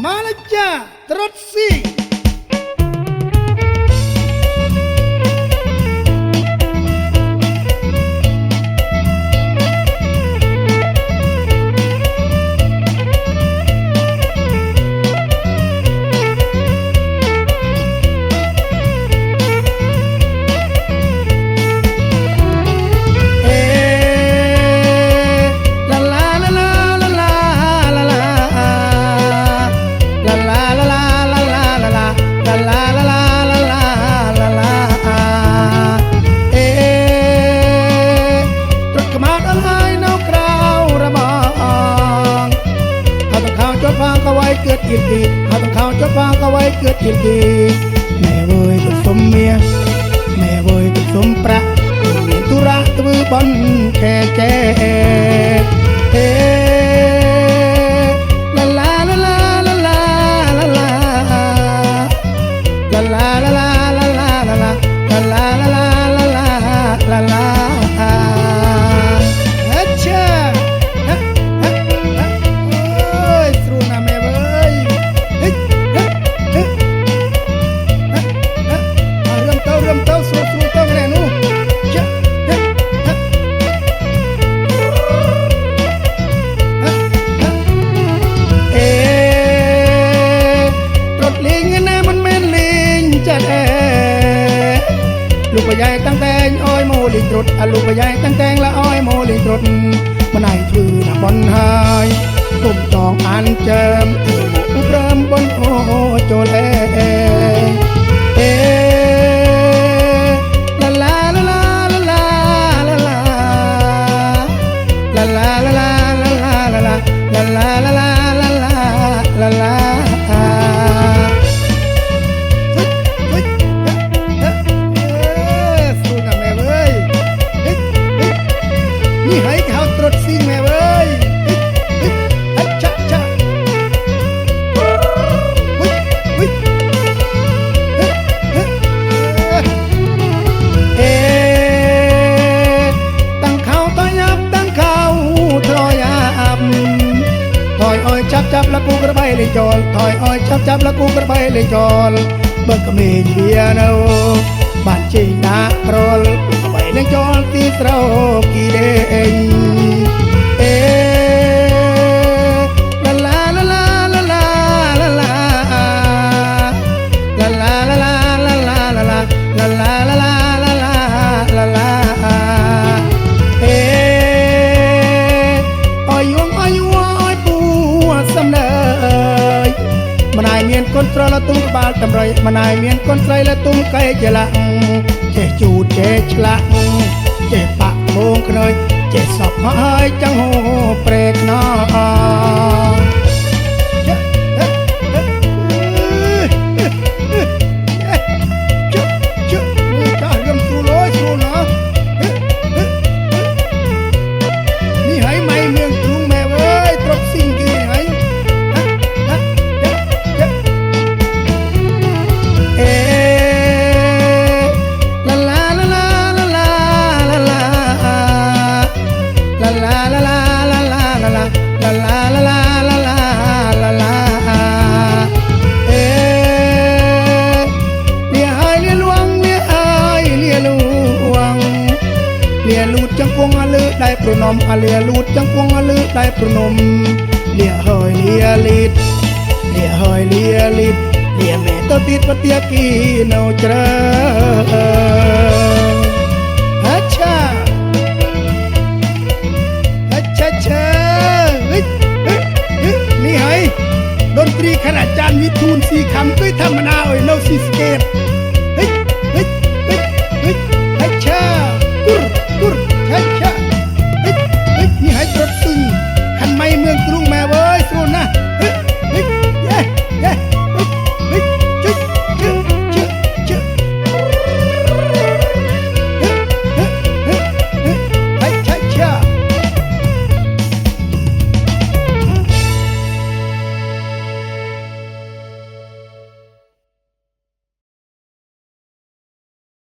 Μάλλον! Τρότσι! ยินดี มาต้องข่าวจะพาก็ไว้เกิดยินดี រឿងទៅរឿងទៅស្រួលស្រួលទៅនេះនោះចាអេត្រត់លេងណាមិនមែនលេងចាត់អេលោកបាយតាំងតែងអយមកលេងត្រត់អាលោកបាយតាំងតែងលអយមកលេងត្រត់មិនឯងធ្វើណាបនហើយគុំចងអានចើម ចាប់លកូនក្របីលេងចូលថយអោយចាប់ចាប់លកូនក្របីលេងចូលបើក្មេងវានៅបានជិះដាក់ប្រលបីលេងចូលទីស្រោគីដេញ កូនស្រលទុំក្បាលតម្រុយម៉ណៃមានកូនស្រីលទុំកែចលាក់ចេះជូតចេះឆ្លាក់ចេះបាក់មងខ្នើយចេះសពហើយចង់ហូប្រេកណោ ប្រនំអលាលូតចាំងគង់អលឺដៃប្រនំលាហើយលាលីតលាហើយលាលីតលាមេតទីតបទាគីនៅច្រើហាឆាហាឆាឆានេះហើយดนตรีขณะจานวิทูลสีคำด้วยธรรมนาอ่อยเล่าซีสเกต